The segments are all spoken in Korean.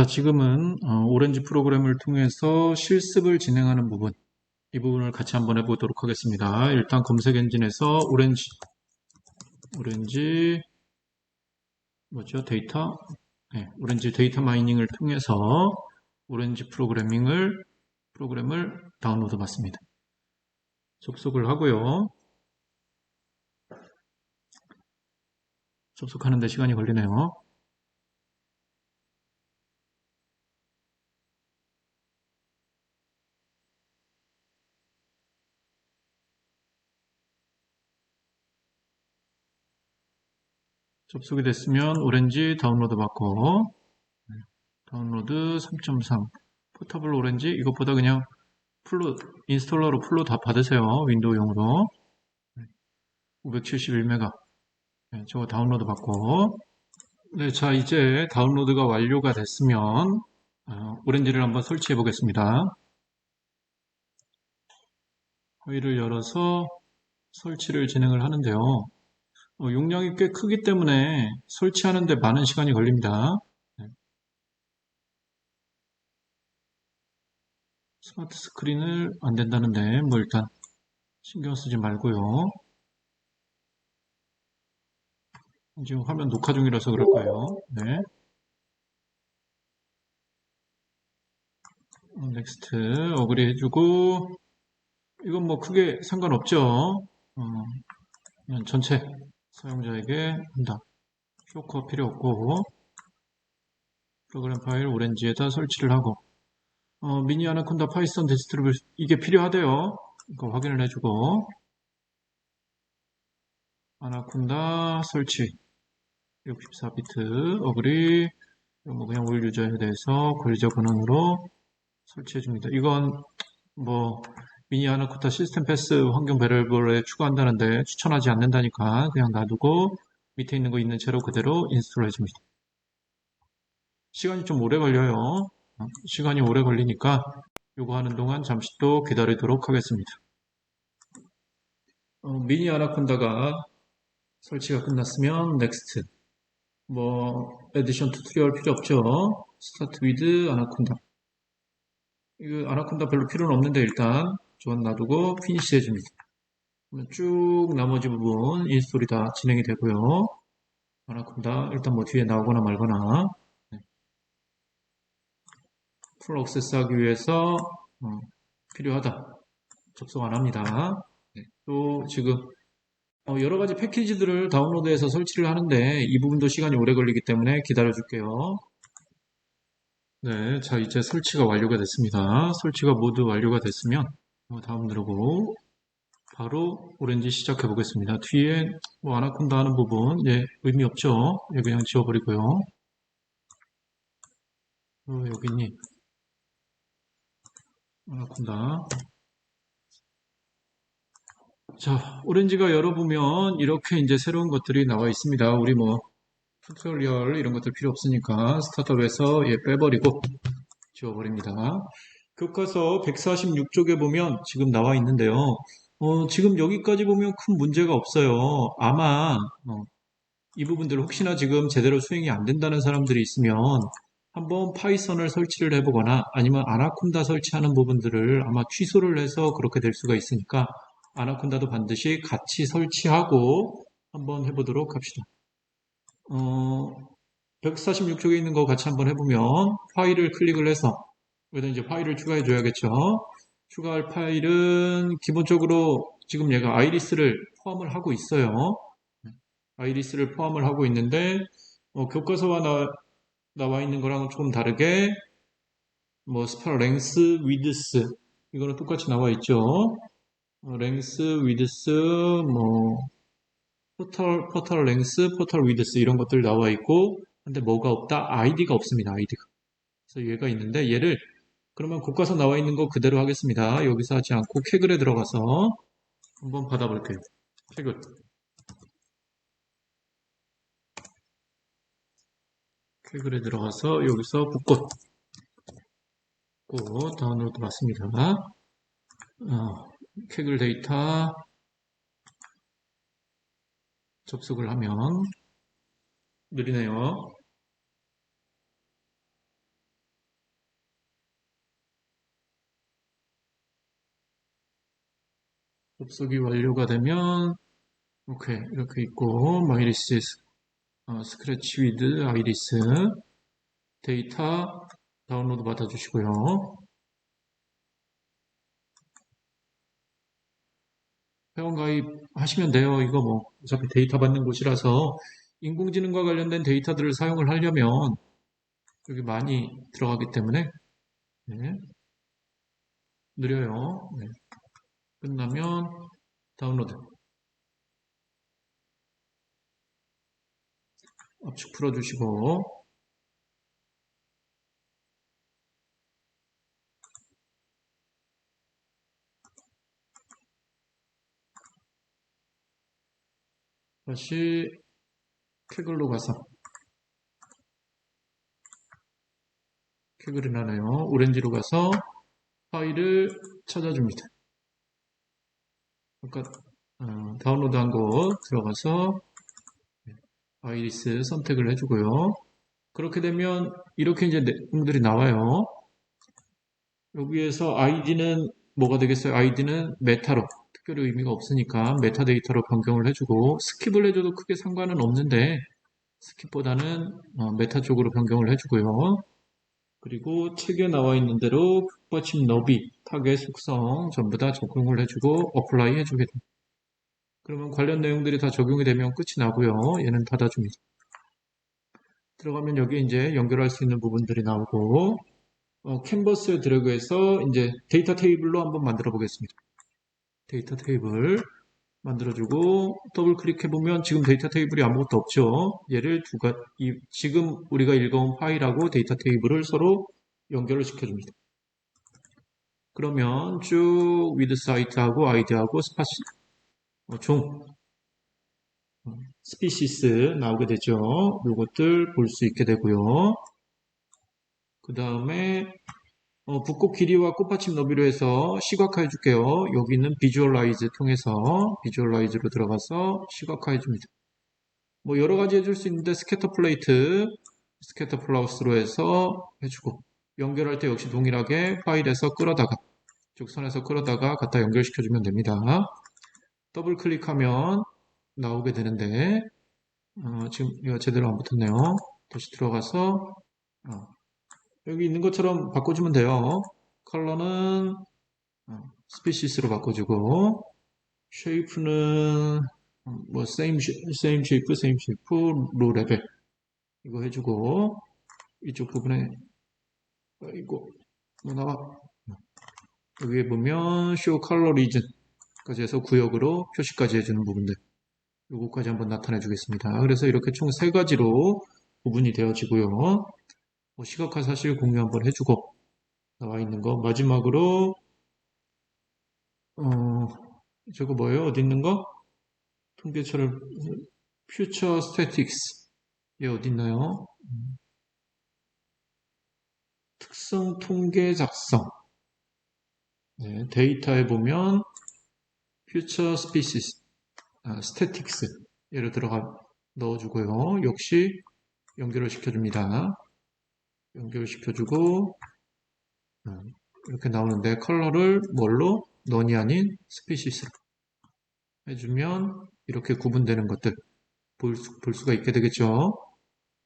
자, 지금은 어, 오렌지 프로그램을 통해서 실습을 진행하는 부분, 이 부분을 같이 한번 해보도록 하겠습니다. 일단 검색 엔진에서 오렌지, 오렌지, 뭐죠? 데이터? 네, 오렌지 데이터 마이닝을 통해서 오렌지 프로그래밍을, 프로그램을 다운로드 받습니다. 접속을 하고요. 접속하는데 시간이 걸리네요. 접속이 됐으면 오렌지 다운로드 받고 다운로드 3.3 포터블 오렌지 이것보다 그냥 풀로 인스톨러로 풀로 다 받으세요 윈도우용으로. 571메가. 네, 저거 다운로드 받고. 네, 자 이제 다운로드가 완료가 됐으면 어, 오렌지를 한번 설치해 보겠습니다. 파일을 열어서 설치를 진행을 하는데요. 어, 용량이 꽤 크기 때문에 설치하는데 많은 시간이 걸립니다. 네. 스마트 스크린을 안 된다는데 뭐 일단 신경 쓰지 말고요. 지금 화면 녹화 중이라서 그럴 거예요. 네. 넥스트 어그리 해주고 이건 뭐 크게 상관없죠. 어, 전체 사용자에게 한다. 쇼커 필요 없고 프로그램 파일 오렌지에다 설치를 하고 어, 미니 아나콘다 파이썬 데스트리뷰 이게 필요하대요. 이거 확인을 해주고 아나콘다 설치 64비트 어그리 뭐 그냥 올 유저에 대해서 권리적 권한으로 설치해 줍니다. 이건 뭐 미니 아나코타 시스템 패스 환경 배럴볼에 추가한다는데 추천하지 않는다니까 그냥 놔두고 밑에 있는 거 있는 채로 그대로 인스톨 해줍니다. 시간이 좀 오래 걸려요. 어, 시간이 오래 걸리니까 요거 하는 동안 잠시 또 기다리도록 하겠습니다. 어, 미니 아나콘다가 설치가 끝났으면 넥스트 뭐 에디션 튜토리얼 필요 없죠. 스타트 위드 아나콘다 이거 아나콘다 별로 필요는 없는데 일단 조건 놔두고 피니시 해줍니다. 쭉 나머지 부분 인스톨이 다 진행이 되고요. 아나콘다 일단 뭐 뒤에 나오거나 말거나 네. 풀 억세스 하기 위해서 어, 필요하다. 접속 안 합니다. 네. 또 지금 어, 여러 가지 패키지들을 다운로드해서 설치를 하는데 이 부분도 시간이 오래 걸리기 때문에 기다려 줄게요. 네, 자 이제 설치가 완료가 됐습니다. 설치가 모두 완료가 됐으면 다음 누르고 바로 오렌지 시작해 보겠습니다. 뒤에 뭐 아나콘다 하는 부분 예, 의미 없죠. 예, 그냥 지워버리고요. 어, 여기 있니? 아나콘다. 자, 오렌지가 열어보면 이렇게 이제 새로운 것들이 나와 있습니다. 우리 뭐 튜토리얼 이런 것들 필요 없으니까 스타트업에서 예, 빼버리고 지워버립니다. 교과서 146쪽에 보면 지금 나와 있는데요. 어, 지금 여기까지 보면 큰 문제가 없어요. 아마 어, 이 부분들 혹시나 지금 제대로 수행이 안 된다는 사람들이 있으면 한번 파이썬을 설치를 해보거나 아니면 아나콘다 설치하는 부분들을 아마 취소를 해서 그렇게 될 수가 있으니까 아나콘다도 반드시 같이 설치하고 한번 해보도록 합시다. 어, 146쪽에 있는 거 같이 한번 해보면 파일을 클릭을 해서 여기다 이제 파일을 추가해 줘야겠죠. 추가할 파일은 기본적으로 지금 얘가 아이리스를 포함을 하고 있어요. 아이리스를 포함을 하고 있는데 어, 교과서와 나, 나와 있는 거랑 조금 다르게 뭐 스파 랭스 위드스 이거는 똑같이 나와 있죠. 어, 랭스 위드스 뭐 포털 포털 랭스 포털 위드스 이런 것들 나와 있고 근데 뭐가 없다 아이디가 없습니다 아이디가 그래서 얘가 있는데 얘를 그러면 교과서 나와 있는 거 그대로 하겠습니다. 여기서 하지 않고 캐글에 들어가서 한번 받아볼게요. 캐글. 캐글에 들어가서 여기서 붓꽃. 꽃 다운로드 맞습니다. 어, 캐글 데이터 접속을 하면 느리네요. 접속이 완료가 되면 오케이 이렇게 있고 마이리스 어, 스크래치 위드 아이리스 데이터 다운로드 받아주시고요. 회원가입 하시면 돼요. 이거 뭐 어차피 데이터 받는 곳이라서 인공지능과 관련된 데이터들을 사용을 하려면 여기 많이 들어가기 때문에 네. 느려요. 네. 끝나면 다운로드 압축 풀어주시고 다시 캐글로 가서 캐글이 나네요. 오렌지로 가서 파일을 찾아줍니다. 아까 어, 다운로드한 거 들어가서 아이리스 선택을 해주고요. 그렇게 되면 이렇게 이제 내용들이 나와요. 여기에서 아이디는 뭐가 되겠어요? 아이디는 메타로 특별히 의미가 없으니까 메타데이터로 변경을 해주고 스킵을 해줘도 크게 상관은 없는데 스킵보다는 어, 메타 쪽으로 변경을 해주고요. 그리고 책에 나와 있는 대로 끝받침 너비, 타겟 속성 전부 다 적용을 해주고 어플라이 해주게 됩니다. 그러면 관련 내용들이 다 적용이 되면 끝이 나고요. 얘는 닫아줍니다. 들어가면 여기 이제 연결할 수 있는 부분들이 나오고 어, 캔버스에 드래그해서 이제 데이터 테이블로 한번 만들어 보겠습니다. 데이터 테이블 만들어주고 더블 클릭해보면 지금 데이터 테이블이 아무것도 없죠. 얘를 두 가, 이, 지금 우리가 읽어온 파일하고 데이터 테이블을 서로 연결을 시켜줍니다. 그러면 쭉 위드 사이트하고 아이디하고 스파시, 어, 종, 어, 스피시스 나오게 되죠. 이것들 볼 수 있게 되고요. 그 다음에 어, 붓꽃 길이와 꽃받침 너비로 해서 시각화 해 줄게요. 여기는 비주얼라이즈 통해서 비주얼라이즈로 들어가서 시각화 해 줍니다. 뭐 여러 가지 해줄 수 있는데 스캐터 플레이트, 스캐터 플라우스로 해서 해주고 연결할 때 역시 동일하게 파일에서 끌어다가 직선에서 끌어다가 갖다 연결시켜 주면 됩니다. 더블 클릭하면 나오게 되는데 어, 지금 이거 제대로 안 붙었네요. 다시 들어가서 어, 여기 있는 것처럼 바꿔주면 돼요. 컬러는 스피시스로 바꿔주고 쉐이프는 뭐 same, same shape, same shape, 로 레벨 이거 해주고 이쪽 부분에 뭐 나와 여기에 보면 color region까지 해서 구역으로 표시까지 해주는 부분들 요거까지 한번 나타내 주겠습니다. 그래서 이렇게 총 세 가지로 구분이 되어지고요. 뭐 시각화 사실 공유 한번 해주고 나와 있는 거 마지막으로 어 저거 뭐예요? 어디 있는 거? 통계처럼 퓨처 스태틱스 얘 어디 있나요? 특성 통계 작성 네, 데이터에 보면 퓨처 스피시스 아, 스태틱스 예를 들어가 넣어주고요. 역시 연결을 시켜줍니다. 연결 시켜주고 음, 이렇게 나오는데 컬러를 뭘로? 넌이 아닌 스피시스로 해주면 이렇게 구분되는 것들 볼, 수, 볼 수가 있게 되겠죠.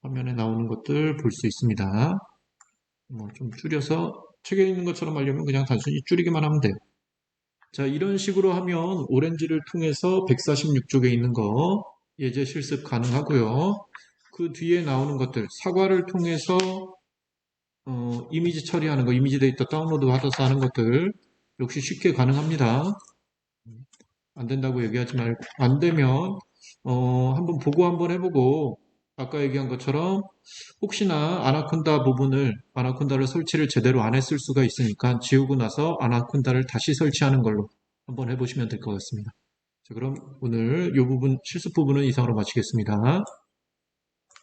화면에 나오는 것들 볼 수 있습니다. 뭐 좀 줄여서 책에 있는 것처럼 하려면 그냥 단순히 줄이기만 하면 돼요. 자 이런 식으로 하면 오렌지를 통해서 146쪽에 있는 거 예제 실습 가능하고요. 그 뒤에 나오는 것들 사과를 통해서 어, 이미지 처리하는 거, 이미지 데이터 다운로드 받아서 하는 것들 역시 쉽게 가능합니다. 안 된다고 얘기하지 말고 안 되면 어, 한번 보고 한번 해보고 아까 얘기한 것처럼 혹시나 아나콘다 부분을 아나콘다를 설치를 제대로 안 했을 수가 있으니까 지우고 나서 아나콘다를 다시 설치하는 걸로 한번 해보시면 될 것 같습니다. 자, 그럼 오늘 이 부분 실습 부분은 이상으로 마치겠습니다.